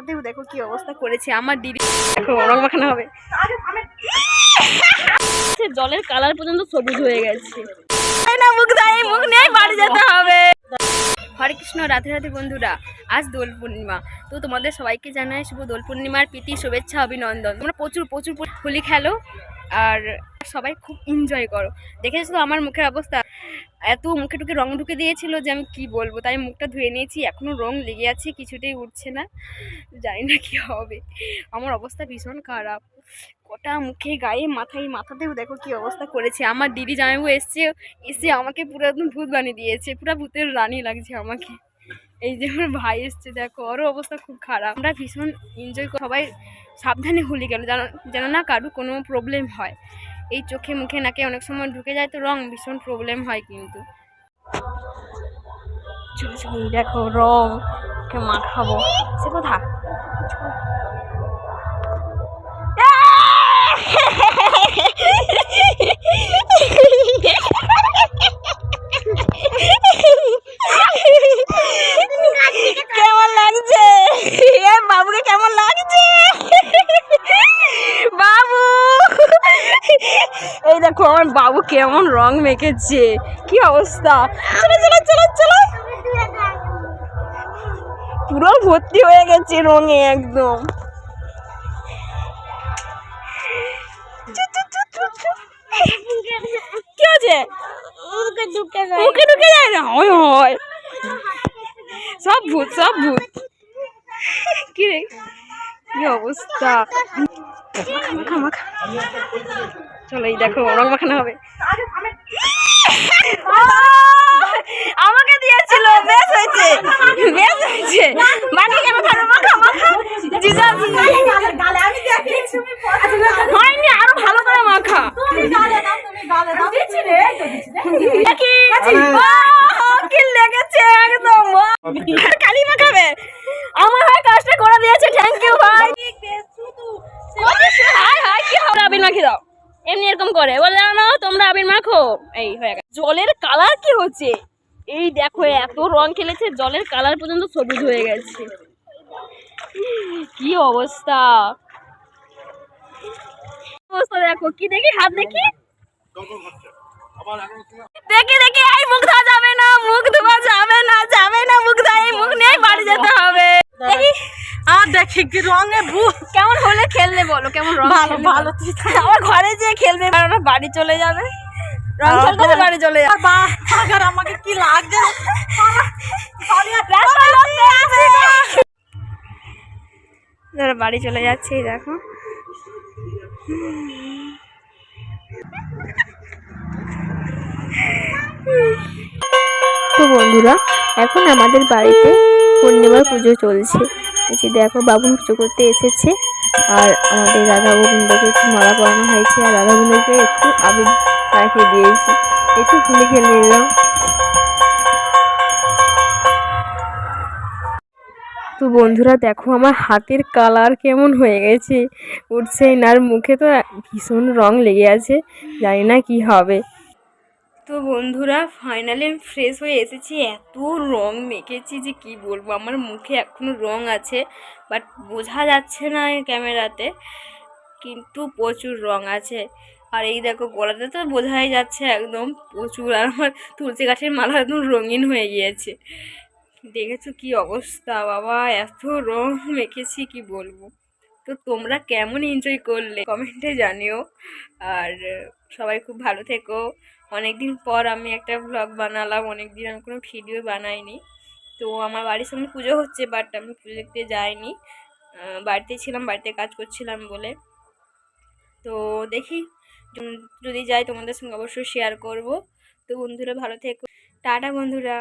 মাথাতেও দেখো কি অবস্থা করেছে। আমার দিদি দেখো হবে? জলের কালার পর্যন্ত সবুজ হয়ে গেছে। না মুখ দাই মুখ নেই বাড়ি যেতে হবে। হরে কৃষ্ণ রাধে রাধে বন্ধুরা আজ দোল পূর্ণিমা। তো তোমাদের সবাইকে জানাই শুভ দোল পূর্ণিমার প্রীতি শুভেচ্ছা অভিনন্দন। তোমরা প্রচুর প্রচুর প্রচুর হোলি খেলো আর সবাই খুব এনজয় করো। দেখেছ তো আমার মুখের অবস্থা? এত মুখে টুকে রং ঢুকে দিয়েছিল যে আমি কি বলব? তাই মুখটা ধুয়ে নিয়েছি এখনও রং লেগে আছে, কিছুতেই উঠছে না। জানি না কি হবে। আমার অবস্থা ভীষণ খারাপ। কটা মুখে, গায়ে, মাথায়, মাথাতেও দেখো কি অবস্থা করেছে। আমার দিদি জামাইবু এসছে, এসে আমাকে পুরো একদম ভূত বানিয়ে দিয়েছে। পুরো ভূতের রানী লাগছে আমাকে। এই যে আমার ভাই এসছে, দেখো, ওরও অবস্থা খুব খারাপ। আমরা ভীষণ এনজয় সবাই সাবধানে হোলি গেল যেন যেন না কারও কোনো প্রবলেম হয়। এই চোখে মুখে নাকে অনেক সময় ঢুকে যায়, তো রং ভীষণ প্রবলেম হয় কিন্তু। দেখো, রং মাখাবো সে কোথা কেমন লাগছে এ বাবুকে কেমন লাগছে বাবু এই দেখো আমার বাবু কেমন রং মেখেছে। কি অবস্থা? চলো চলো চলো চলো। পুরো ভর্তি হয়ে গেছে রঙে একদম। কি আছে মুখে ঢুকে যায়। না? হয় হয়। সব ভূত সব ভূত। কি রে? কি অবস্থা? মাখা মাখা মাখা চলো এই দেখো রং মাখানো হবে। আমাকে দিয়েছিল বেশ হয়েছে বেশ হয়েছে। বাকি কেন খাবে মাখা মাখা জিজা হয়নি আরও ভালো করে মাখা দেখি কি? লেগেছে একদম। কালি মাখাবে? আমার হয় কাজটা করে দিয়েছে থ্যাংক ইউ ভাই হাই হাই কি হবে আবির মাখি দাও। এমনি এরকম করে। বলে, না তোমরা আবির মাখো। এই হয়ে গেছে। জলের কালার কি হচ্ছে? এই দেখো, এত রং খেলেছে, জলের কালার পর্যন্ত সবুজ হয়ে গেছে। কি অবস্থা? অবস্থা দেখো? কি দেখি? হাত দেখি? দেখি দেখি, এই মুখ ধোয়া যাবে না, মুখ ধোয়া যাবে না যাবে না, মুখ ধোয়া, এই মুখ নিয়ে বাড়ি যেতে হবে। দেখি। আর দেখি কি রঙে ভূ কেমন হলে খেললে বলো? কেমন রং ভালো ভালো। আমার ঘরে যেয়ে খেলবে কারণ বাড়ি চলে যাবে। রং খেলতে তো বাড়ি চলে যাবে। বা আগার আমাকে কি রাস্তার যারা বাড়ি চলে যাচ্ছে দেখো। তো বন্ধুরা এখন আমাদের বাড়িতে পূর্ণিমার পুজো চলছে। এই যে দেখো, বাবুন পুজো করতে এসেছে। আর আমাদের রাধা গোবিন্দকে একটু মালা পরানো হয়েছে, আর রাধা গোবিন্দকে একটু আবির রাখিয়ে দিয়েছি। একটু ফুলে খেলে নিলাম। তো বন্ধুরা, দেখো আমার হাতের কালার কেমন হয়ে গেছে। উঠছে না আর মুখে তো ভীষণ রং লেগে আছে, জানি না কি হবে। তো বন্ধুরা ফাইনালি আমি ফ্রেশ হয়ে এসেছি। এত রং মেখেছি যে কি বলব, আমার মুখে এখনও রং আছে বাট বোঝা যাচ্ছে না ক্যামেরাতে, কিন্তু প্রচুর রং আছে। আর এই দেখো, গলাতে তো বোঝাই যাচ্ছে একদম প্রচুর, আর আমার তুলসী গাছের মালা একদম রঙিন হয়ে গিয়েছে। দেখেছ কি অবস্থা? বাবা, এত রং মেখেছি, কি বলব? তো তোমরা কেমন এনজয় করলে? কমেন্টে জানিও। আর সবাই খুব ভালো থেকো। অনেক দিন পর আমি একটা ব্লগ বানালাম অনেক দিন আমি কোনো ভিডিও বানাইনি। তো আমার বাড়ির সামনে পুজো হচ্ছে বাট আমি পুজো দেখতে যাইনি। বাড়িতে ছিলাম, বাড়িতে কাজ করছিলাম বলে। তো দেখি যদি যাই তোমাদের সঙ্গে অবশ্যই শেয়ার করব। তো বন্ধুরা ভালো থেকো। টাটা বন্ধুরা।